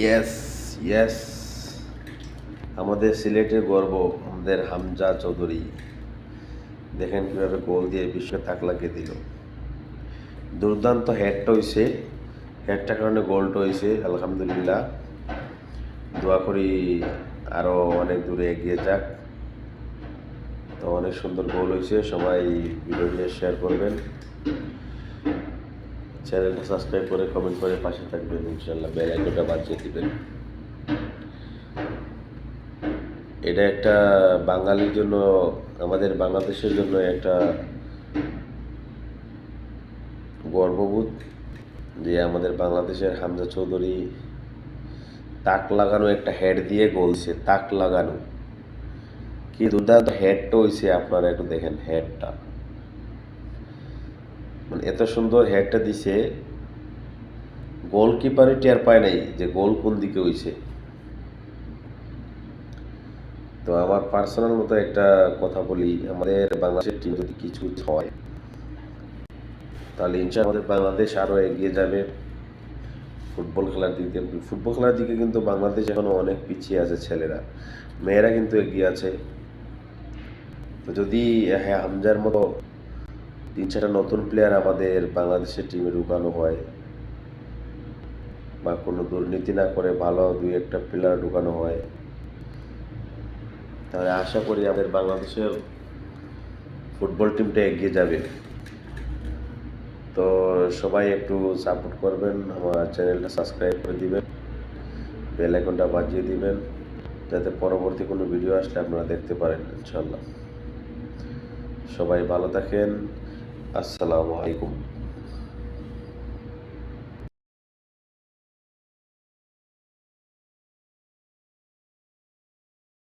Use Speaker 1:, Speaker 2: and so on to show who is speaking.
Speaker 1: Yes yes আমাদের সিলেটের গর্ব, আমাদের হামজা চৌধুরী। দেখেন কীভাবে গোল দিয়ে বিশ্বে তাক লাগিয়ে দিল। দুর্দান্ত হেডটা হয়েছে হেডটার কারণে গোলটা হয়েছে আলহামদুলিল্লাহ। দোয়া করি আরও অনেক দূরে এগিয়ে যাক। তো অনেক সুন্দর গোল হয়েছে সবাই ভিডিওটি শেয়ার করবেন। চ্যানেলটা সাবস্ক্রাইব করে কমেন্ট করে পাশে থাকবেন ইনশাল্লাহ বেল আইকনটা বাজিয়ে দিবেন। এটা একটা বাঙালির জন্য, আমাদের বাংলাদেশের জন্য একটা গর্ববোধ যে আমাদের বাংলাদেশের হামজা চৌধুরী তাক লাগানো একটা হেড দিয়ে গলছে তাক লাগানো। কি দুর্দান্ত হেডটা হয়েছে আপনারা একটু দেখেন হেডটা মানে এত সুন্দর হেডটা দিছে গোলকিপারই টের পায় নাই যে গোল কোন দিকে হয়েছে তো আমার পার্সোনাল মতো একটা কথা বলি, আমাদের বাংলাদেশের টিম যদি কিছু হয়, তাহলে ইনশা আমাদের বাংলাদেশ আরও এগিয়ে যাবে। ফুটবল খেলার দিক দিয়ে, ফুটবল খেলার দিকে কিন্তু বাংলাদেশ এখনও অনেক পিছিয়ে আছে ছেলেরা। মেয়েরা কিন্তু এগিয়ে আছে। তো যদি হ্যাঁ হামজার মতো তিন চারটা নতুন প্লেয়ার আমাদের বাংলাদেশের টিমে ঢুকানো হয়। বা কোনো দুর্নীতি না করে ভালো দুই একটা প্লেয়ার ঢুকানো হয়। তাহলে আশা করি আমাদের বাংলাদেশের ফুটবল টিমটা এগিয়ে যাবে। তো সবাই একটু সাপোর্ট করবেন, আমার চ্যানেলটা সাবস্ক্রাইব করে দিবেন বেল আইকনটা বাজিয়ে দিবেন, যাতে পরবর্তী কোনো ভিডিও আসলে আপনারা দেখতে পারেন ইনশাল্লাহ সবাই ভালো থাকেন। আসসালামু আলাইকুম।